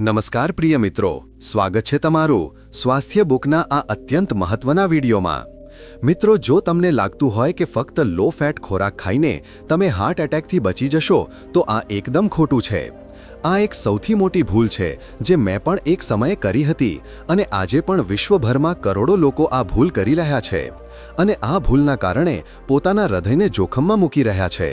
નમસ્કાર પ્રિય મિત્રો. સ્વાગત છે તમારું સ્વાસ્થ્ય બુકના આ અત્યંત મહત્વના વિડીયોમાં. મિત્રો, જો તમને લાગતું હોય કે ફક્ત લો ફેટ ખોરાક ખાઈને તમે હાર્ટ એટેકથી બચી જશો, તો આ એકદમ ખોટું છે. આ એક સૌથી મોટી ભૂલ છે, જે મેં પણ એક સમયે કરી હતી અને આજે પણ વિશ્વભરમાં કરોડો લોકો આ ભૂલ કરી રહ્યા છે. અને આ ભૂલના કારણે પોતાના હૃદયને જોખમમાં મૂકી રહ્યા છે.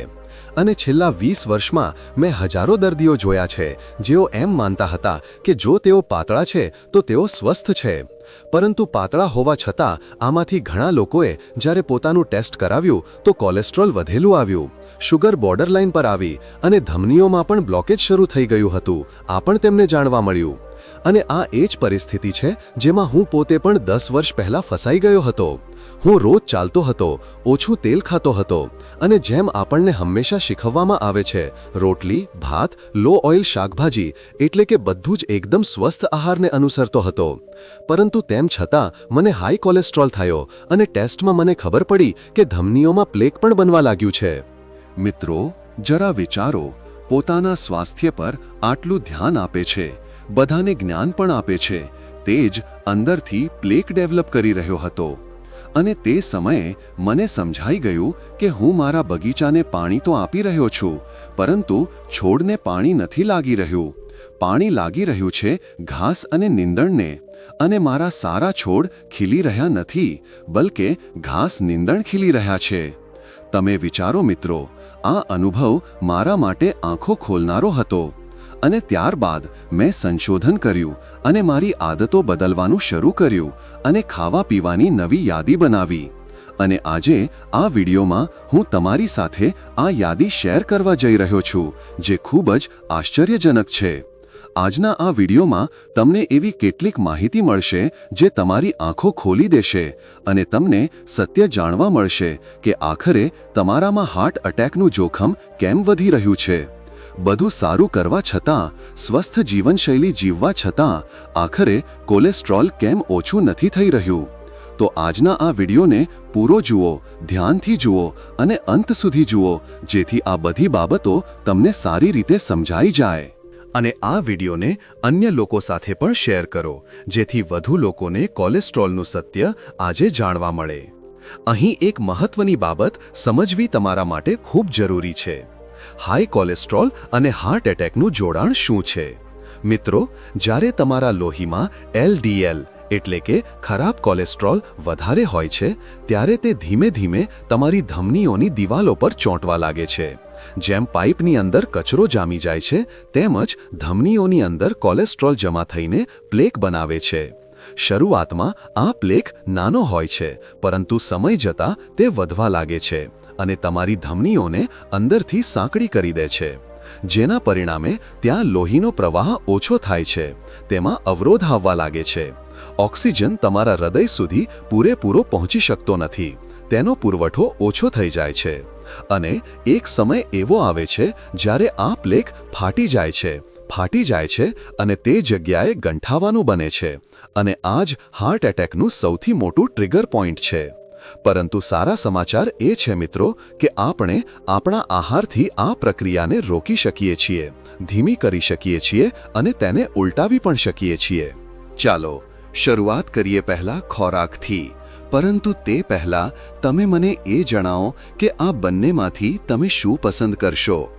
અને છેલ્લા વીસ વર્ષમાં મેં હજારો દર્દીઓ જોયા છે, જેઓ એમ માનતા હતા કે જો તેઓ પાતળા છે, તો તેઓ સ્વસ્થ છે. પરંતુ પાતળા હોવા છતાં, આમાંથી ઘણા લોકોએ જ્યારે પોતાનું ટેસ્ટ કરાવ્યું, તો કોલેસ્ટ્રોલ વધેલું આવ્યું. શુગર બોર્ડરલાઇન પર આવી અને ધમનીઓમાં પણ બ્લોકેજ શરૂ થઈ ગયું હતું. આ પણ તેમને જાણવા મળ્યું. અને આ એ જ પરિસ્થિતિ છે જેમાં હું પોતે પણ દસ વર્ષ પહેલાં ફસાઈ ગયો હતો. હું રોજ ચાલતો હતો, ઓછું તેલ ખાતો હતો અને જેમ આપણને હંમેશા શીખવવામાં આવે છે, રોટલી, ભાત, લો ઓઇલ શાકભાજી એટલે કે બધું જ એકદમ સ્વસ્થ આહારને અનુસરતો હતો. પરંતુ તેમ છતાં, મને હાઈ કોલેસ્ટ્રોલ થયો અને ટેસ્ટમાં મને ખબર પડી કે ધમનીઓમાં પ્લેક પણ બનવા લાગ્યું છે. મિત્રો, જરા વિચારો, પોતાના સ્વાસ્થ્ય પર આટલું ધ્યાન આપે છે. બધાને જ્ઞાન પણ આપે છે. તે જ અંદરથી પ્લેક ડેવલપ કરી રહ્યો હતો. અને તે સમયે મને સમજાઈ ગયું કે હું મારા બગીચાને પાણી તો આપી રહ્યો છું, પરંતુ છોડને પાણી નથી લાગી રહ્યું. પાણી લાગી રહ્યું છે ઘાસ અને નીંદણને, અને મારા સારા છોડ ખીલી રહ્યા નથી, બલકે ઘાસ નીંદણ ખીલી રહ્યા છે. તમે વિચારો મિત્રો, આ અનુભવ મારા માટે આંખો ખોલનારો હતો. અને ત્યારબાદ મેં સંશોધન કર્યું અને મારી આદતો બદલવાનું શરૂ કર્યું અને ખાવા પીવાની નવી યાદી બનાવી. અને આજે આ વિડીયોમાં હું તમારી સાથે આ યાદી શેર કરવા જઈ રહ્યો છું, જે ખૂબ જ આશ્ચર્યજનક છે. આજના આ વિડીયોમાં તમને એવી કેટલીક માહિતી મળશે જે તમારી આંખો ખોલી દેશે અને તમને સત્ય જાણવા મળશે કે આખરે તમારામાં હાર્ટ અટેકનું જોખમ કેમ વધી રહ્યું છે. બધું સારું કરવા છતાં, સ્વસ્થ જીવનશૈલી જીવવા છતાં, આખરે કોલેસ્ટ્રોલ કેમ ઓછું નથી થઈ રહ્યું? તો આજના આ વિડીયોને પૂરો જુઓ, ધ્યાનથી જુઓ અને અંત સુધી જુઓ, જેથી આ બધી બાબતો તમને સારી રીતે સમજાઈ જાય. અને આ વિડીયોને અન્ય લોકો સાથે પણ શેર કરો, જેથી વધુ લોકોને કોલેસ્ટ્રોલનું સત્ય આજે જાણવા મળે. અહીં એક મહત્વની બાબત સમજવી તમારા માટે ખૂબ જરૂરી છે. હાઈ કોલેસ્ટ્રોલ અને હાર્ટ એટેકનું જોડાણ શું છે? મિત્રો, જ્યારે તમારા લોહીમાં એલડીએલ એટલે કે ખરાબ કોલેસ્ટ્રોલ વધારે હોય છે, ત્યારે તે ધીમે ધીમે તમારી ધમનીઓની દિવાલો પર ચોંટવા લાગે છે. જેમ પાઇપની અંદર કચરો જામી જાય છે, તેમજ ધમનીઓની અંદર કોલેસ્ટ્રોલ જમા થઈને પ્લેક બનાવે છે. શરૂઆતમાં આ પ્લેક નાનો હોય છે, પરંતુ સમય જતાં તે વધવા લાગે છે. અને તમારી ધમનીઓને અંદરથી સાંકડી કરી દે છે. જેના પરિણામે ત્યાં લોહીનો પ્રવાહ ઓછો થાય છે. તેમાં અવરોધ આવવા લાગે છે. ઓક્સિજન તમારા હૃદય સુધી પૂરેપૂરો પહોંચી શકતો નથી. તેનો પુરવઠો ઓછો થઈ જાય છે. અને એક સમય એવો આવે છે જ્યારે આ પ્લેક ફાટી જાય છે, ફાટી જાય છે અને તે જગ્યાએ ગંઠાવાનું બને છે. અને આ જ હાર્ટ એટેકનું સૌથી મોટું ટ્રિગર પોઈન્ટ છે. પરંતુ સારા સમાચાર એ છે, મિત્રો, કે આપણે આપણા આહારથી આ પ્રક્રિયાને રોકી શકીએ છીએ, ધીમી કરી શકીએ છીએ અને તેને ઉલટાવી પણ શકીએ છીએ. ચાલો, શરૂઆત કરીએ પહેલા ખોરાકથી. પરંતુ તે પહેલા તમે મને એ જણાવો કે આ બંનેમાંથી તમે શું પસંદ કરશો?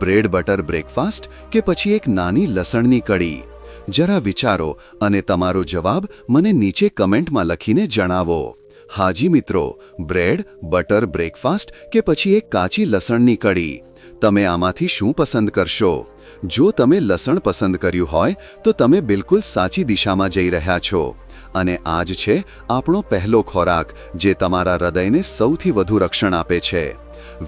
બ્રેડ બટર બ્રેકફાસ્ટ કે પછી એક નાની લસણની કડી જરા વિચારો અને તમારો જવાબ મને નીચે કમેન્ટમાં લખીને જણાવો. હાજી મિત્રો, બ્રેડ, બટર બ્રેકફાસ્ટ કે પછી એક કાચી લસણની કડી તમે આમાંથી શું પસંદ કરશો? જો તમે લસણ પસંદ કર્યું હોય, તો તમે બિલકુલ સાચી દિશામાં જઈ રહ્યા છો. અને આ જ છે આપણો પહેલો ખોરાક, જે તમારા હૃદયને સૌથી વધુ રક્ષણ આપે છે.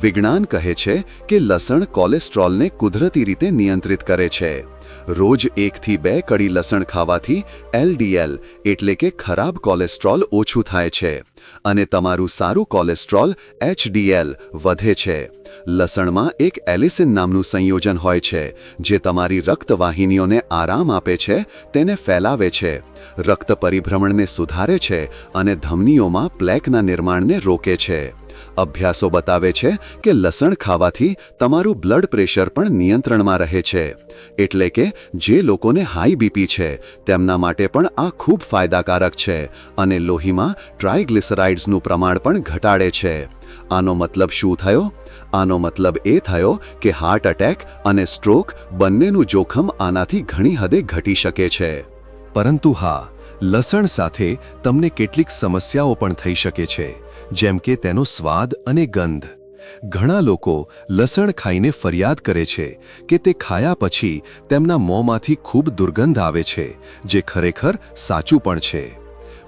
વિજ્ઞાન કહે છે કે લસણ કોલેસ્ટ્રોલને કુદરતી રીતે નિયંત્રિત કરે છે. રોજ એકથી બે કડી લસણ ખાવાથી એલડીએલ એટલે કે ખરાબ કોલેસ્ટ્રોલ ઓછું થાય છે અને તમારું સારું કોલેસ્ટ્રોલ એચડીએલ વધે છે. લસણમાં એક એલિસિન નામનું સંયોજન હોય છે, જે તમારી રક્તવાહિનીઓને આરામ આપે છે, તેને ફેલાવે છે, રક્ત પરિભ્રમણને સુધારે છે અને ધમનીઓમાં પ્લેકના નિર્માણને રોકે છે. અભ્યાસો બતાવે છે કે લસણ ખાવાથી તમારું બ્લડ પ્રેશર પણ નિયંત્રણમાં રહે છે. એટલે કે જે લોકોને હાઈ બીપી છે, તેમના માટે પણ આ ખૂબ ફાયદાકારક છે અને લોહીમાં ટ્રાયગ્લિસરાઇડ્સનું પ્રમાણ પણ ઘટાડે છે. આનો મતલબ શું થયો? આનો મતલબ એ થયો કે હાર્ટ એટેક અને સ્ટ્રોક બંનેનું જોખમ આનાથી ઘણી હદે ઘટી શકે છે. પરંતુ હા, લસણ સાથે તમને કેટલીક સમસ્યાઓ પણ થઈ શકે છે. જેમ કે તેનો સ્વાદ અને ગંધ. ઘણા લોકો લસણ ખાઈને ફરિયાદ કરે છે કે તે ખાયા પછી તેમના મોંમાંથી ખૂબ દુર્ગંધ આવે છે, જે ખરેખર સાચું પણ છે.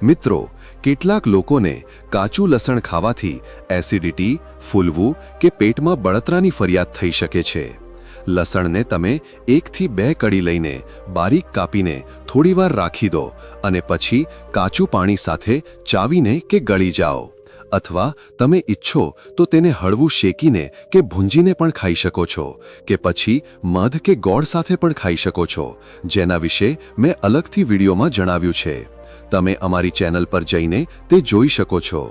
મિત્રો, કેટલાક લોકોને કાચું લસણ ખાવાથી એસિડિટી, ફૂલવું કે પેટમાં બળતરાની ફરિયાદ થઈ શકે છે. લસણને તમે એકથી બે કડી લઈને બારીક કાપીને થોડીવાર રાખી દો અને પછી કાચું પાણી સાથે ચાવીને કે ગળી જાઓ. અથવા તમે ઈચ્છો તો તેને હળવું શેકીને કે ભૂંજીને પણ ખાઈ શકો છો, કે પછી મધ કે ગોળ સાથે પણ ખાઈ શકો છો, જેના વિશે મેં અલગથી વિડીયોમાં જણાવ્યું છે. તમે અમારી ચેનલ પર જઈને તે જોઈ શકો છો.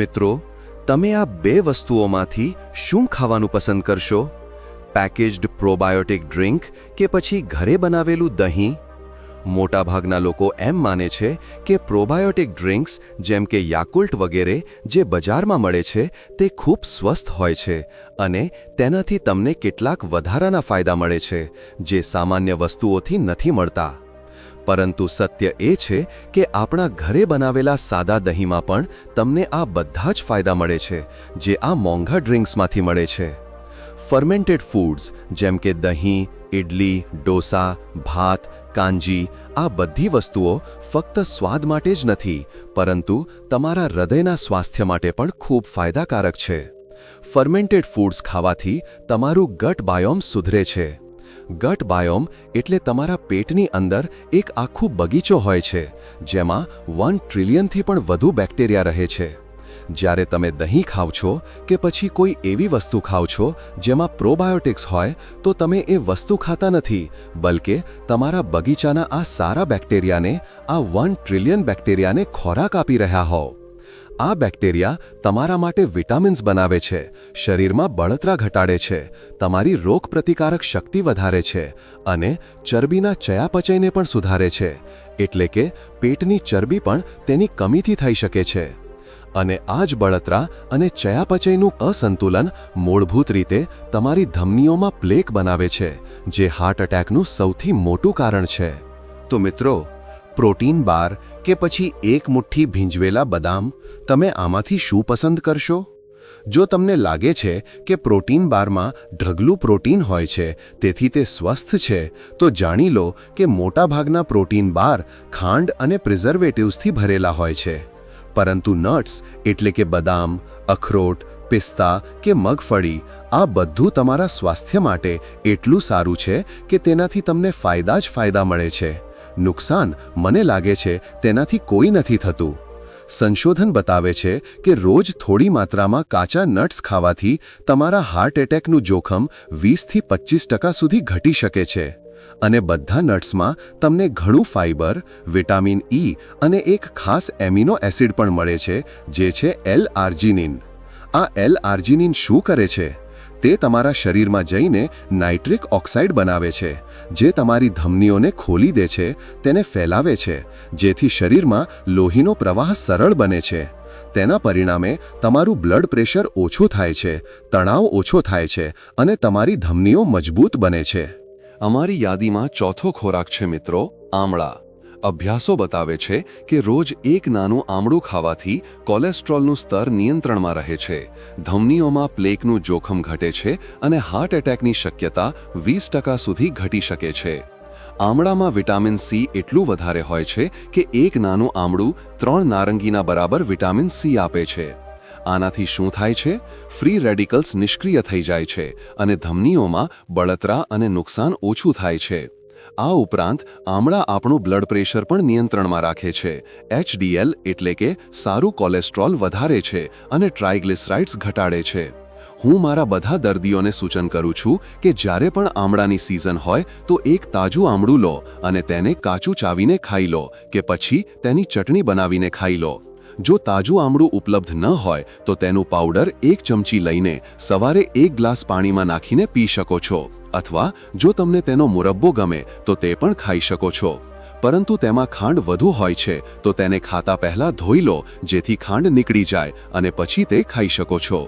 મિત્રો, તમે આ બે વસ્તુઓમાંથી શું ખાવાનું પસંદ કરશો? પેકેજ્ડ પ્રોબાયોટિક ડ્રિંક કે પછી ઘરે બનાવેલું દહીં? મોટાભાગના લોકો એમ માને છે કે પ્રોબાયોટિક ડ્રિંક્સ, જેમ કે યાકુલ્ટ વગેરે, જે બજારમાં મળે છે, તે ખૂબ સ્વસ્થ હોય છે અને તેનાથી તમને કેટલાક વધારાના ફાયદા મળે છે, જે સામાન્ય વસ્તુઓથી નથી મળતા. પરંતુ સત્ય એ છે કે આપણા ઘરે બનાવેલા સાદા દહીંમાં પણ તમને આ બધા જ ફાયદા મળે છે, જે આ મોંઘા ડ્રિંક્સમાંથી મળે છે. ફર્મેન્ટેડ ફૂડ્સ જેમ કે દહીં ઇડલી ડોસા, ભાત, કાંજી, આ બધી વસ્તુઓ ફક્ત સ્વાદ માટે જ નથી, પરંતુ તમારા હૃદયના સ્વાસ્થ્ય માટે પણ ખૂબ ફાયદાકારક છે. ફર્મેન્ટેડ ફૂડ્સ ખાવાથી તમારું ગટ બાયોમ સુધરે છે. ગટ બાયોમ એટલે તમારા પેટની અંદર એક આખું બગીચો હોય છે, જેમાં વન ટ્રિલિયનથી પણ વધુ બેક્ટેરિયા રહે છે. જ્યારે તમે દહીં ખાવ છો કે પછી કોઈ એવી વસ્તુ ખાવ છો જેમાં પ્રોબાયોટિક્સ હોય, તો તમે એ વસ્તુ ખાતા નથી, બલકે તમારા બગીચાના આ સારા બેક્ટેરિયાને, આ વન ટ્રિલિયન બેક્ટેરિયાને ખોરાક આપી રહ્યા હોવ. આ બેક્ટેરિયા તમારા માટે વિટામિન્સ બનાવે છે, શરીરમાં બળતરા ઘટાડે છે, તમારી રોગપ્રતિકારક શક્તિ વધારે છે, અને ચરબીના ચયાપચયને પણ સુધારે છે, એટલે કે પેટની ચરબી પણ તેની કમીથી થઈ શકે છે. અને આ જ બળતરા અને ચયાપચયનું અસંતુલન મૂળભૂત રીતે તમારી ધમનીઓમાં પ્લેક બનાવે છે, જે હાર્ટ એટેકનું સૌથી મોટું કારણ છે. તો મિત્રો, પ્રોટીન બાર કે પછી એક મુઠ્ઠી ભીંજવેલા બદામ, તમે આમાંથી શું પસંદ કરશો? જો તમને લાગે છે કે પ્રોટીન બારમાં ઢગલું પ્રોટીન હોય છે, તેથી તે સ્વસ્થ છે, તો જાણી લો કે મોટાભાગના પ્રોટીન બાર ખાંડ અને પ્રિઝર્વેટિવ્સથી ભરેલા હોય છે. પરંતુ નટ્સ એટલે કે બદામ, અખરોટ, પિસ્તા કે મગફળી, આ બધું તમારા સ્વાસ્થ્ય માટે એટલું સારું છે કે તેનાથી તમને ફાયદા જ ફાયદા મળે છે. નુકસાન મને લાગે છે તેનાથી કોઈ નથી થતું. સંશોધન બતાવે છે કે રોજ થોડી માત્રામાં કાચા નટ્સ ખાવાથી તમારા હાર્ટ એટેકનું જોખમ વીસથી પચીસ ટકા સુધી ઘટી શકે છે. અને બધા નટ્સમાં તમને ઘણું ફાઇબર વિટામિન ઈ અને એક ખાસ એમિનો એસિડ પણ મળે છે, જે છે એલ આર્જિનિન આ એલ આર્જિનિન શું કરે છે? તે તમારા શરીરમાં જઈને નાઇટ્રિક ઓક્સાઇડ બનાવે છે, જે તમારી ધમનીઓને ખોલી દે છે, તેને ફેલાવે છે, જેથી શરીરમાં લોહીનો પ્રવાહ સરળ બને છે. તેના પરિણામે તમારું બ્લડ પ્રેશર ઓછું થાય છે, તણાવ ઓછો થાય છે અને તમારી ધમનીઓ મજબૂત બને છે. અમારી યાદીમાં ચોથો ખોરાક છે મિત્રો, આમળા. અભ્યાસો બતાવે છે કે રોજ એક નાનું આમળું ખાવાથી કોલેસ્ટ્રોલનું સ્તર નિયંત્રણમાં રહે છે. ધમનીઓમાં પ્લેકનું જોખમ ઘટે છે અને હાર્ટ એટેકની શક્યતા વીસ ટકા સુધી ઘટી શકે છે. આમળામાં વિટામિન સી એટલું વધારે હોય છે કે એક નાનું આમળું ત્રણ નારંગીના બરાબર વિટામિન સી આપે છે. આનાથી શું થાય છે? ફ્રી રેડિકલ્સ નિષ્ક્રિય થઈ જાય છે અને ધમનીઓમાં બળતરા અને નુકસાન ઓછું થાય છે. આ ઉપરાંત, આમળા આપણું બ્લડ પ્રેશર પણ નિયંત્રણમાં રાખે છે. એચડીએલ એટલે કે સારું કોલેસ્ટ્રોલ વધારે છે અને ટ્રાઇગ્લિસરાઇડ્સ ઘટાડે છે. હું મારા બધા દર્દીઓને સૂચન કરું છું કે જ્યારે પણ આમળાની સિઝન હોય, તો એક તાજું આમળું લો અને તેને કાચું ચાવીને ખાઈ લો કે પછી તેની ચટણી બનાવીને ખાઈ લો. જો તાજું આમળું ઉપલબ્ધ ન હોય, તો તેનું પાવડર એક ચમચી લઈને સવારે એક ગ્લાસ પાણીમાં નાખીને પી શકો છો. અથવા જો તમને તેનો મુરબ્બો ગમે, તો તે પણ ખાઈ શકો છો. પરંતુ તેમાં ખાંડ વધુ હોય છે, તો તેને ખાતા પહેલા ધોઈ લો, જેથી ખાંડ નીકળી જાય અને પછી તે ખાઈ શકો છો.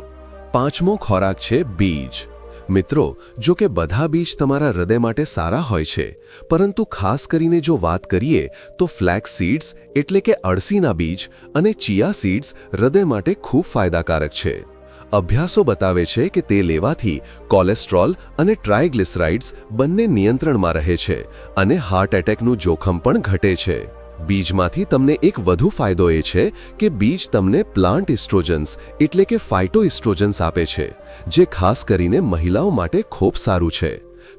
પાંચમો ખોરાક છે બીજ. મિત્રો, જો કે બધા બીજ તમારા હૃદય માટે સારા હોય છે, પરંતુ ખાસ કરીને જો વાત કરીએ, તો ફ્લેક્સ સીડ્સ એટલે કે અળસીના બીજ અને ચિયા સીડ્સ હૃદય માટે ખૂબ ફાયદાકારક છે. અભ્યાસો બતાવે છે કે તે લેવાથી કોલેસ્ટ્રોલ અને ટ્રાયગ્લિસરાઇડ્સ બંને નિયંત્રણમાં રહે છે અને હાર્ટ એટેકનું જોખમ પણ ઘટે છે. બીજમાંથી તમને એક વધુ ફાયદો એ છે કે બીજ તમને પ્લાન્ટ ઇસ્ટ્રોજન્સ એટલે કે ફાઇટોઇસ્ટ્રોજન્સ આપે છે, જે ખાસ કરીને મહિલાઓ માટે ખૂબ સારું છે.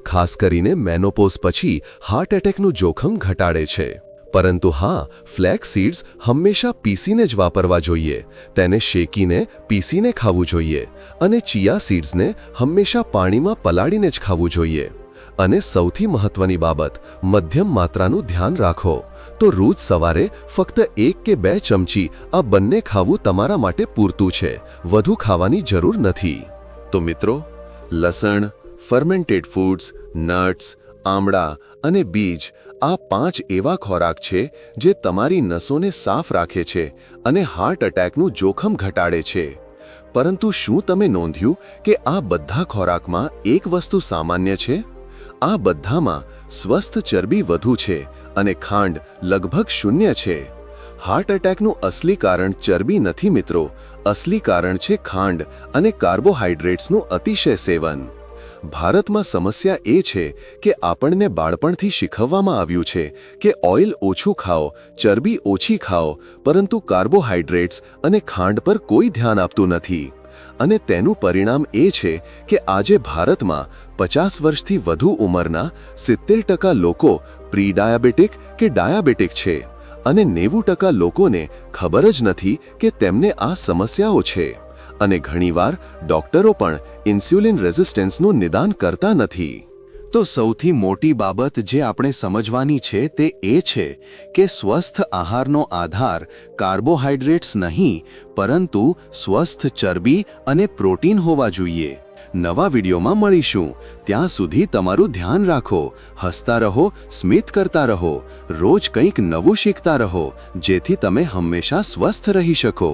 ખાસ કરીને મેનોપોઝ પછી હાર્ટ એટેકનું જોખમ ઘટાડે છે. પરંતુ હા, ફ્લેક્સ સીડ્સ હંમેશા પીસીને જ વાપરવા જોઈએ. તેને શેકીને, પીસીને ખાવું જોઈએ અને ચિયા સીડ્સને હંમેશા પાણીમાં પલાળીને જ ખાવું જોઈએ. અને સૌથી મહત્વની બાબત, મધ્યમ માત્રાનું ધ્યાન રાખો. તો રોજ સવારે ફક્ત એક કે બે ચમચી આ બંને ખાવું તમારા માટે પૂરતું છે. વધુ ખાવાની જરૂર નથી. તો મિત્રો, લસણ ફર્મેન્ટેડ ફૂડ્સ નટ્સ આમળા અને બીજ આ પાંચ એવા ખોરાક છે જે તમારી નસોને સાફ રાખે છે અને હાર્ટ એટેકનું જોખમ ઘટાડે છે. પરંતુ શું તમે નોંધ્યું કે આ બધા ખોરાકમાં એક વસ્તુ સામાન્ય છે? આ બધામાં સ્વસ્થ ચરબી વધુ છે અને ખાંડ લગભગ શૂન્ય છે. હાર્ટ એટેકનું અસલી કારણ ચરબી નથી મિત્રો. અસલી કારણ છે ખાંડ અને કાર્બોહાઈડ્રેટ્સનું અતિશય સેવન. ભારતમાં સમસ્યા એ છે કે આપણને બાળપણથી શીખવવામાં આવ્યું છે કે ઓઇલ ઓછું ખાઓ, ચરબી ઓછી ખાઓ, પરંતુ કાર્બોહાઈડ્રેટ્સ અને ખાંડ પર કોઈ ધ્યાન આપતું નથી. અને તેનું પરિણામ એ છે કે આજે ભારતમાં પચાસ વર્ષથી વધુ ઉંમરના સિત્તેર ટકા લોકો પ્રીડાયાબિટિક કે ડાયાબિટિક છે અને નેવું ટકા લોકોને ખબર જ નથી કે તેમને આ સમસ્યાઓ છે. અને ઘણીવાર ડોક્ટરો પણ ઇન્સ્યુલિન રેઝિસ્ટન્સનું નિદાન કરતા નથી. તો સૌથી મોટી બાબત જે આપણે સમજવાની છે તે એ છે કે સ્વસ્થ આહારનો આધાર કાર્બોહાઈડ્રેટ્સ નહીં, પરંતુ સ્વસ્થ ચરબી અને પ્રોટીન હોવા જોઈએ. નવા વિડીયોમાં મળીશું. ત્યાં સુધી તમારું ધ્યાન રાખો, હસતા રહો, સ્મિત કરતા રહો, રોજ કંઈક નવું શીખતા રહો, જેથી તમે હંમેશા સ્વસ્થ રહી શકો.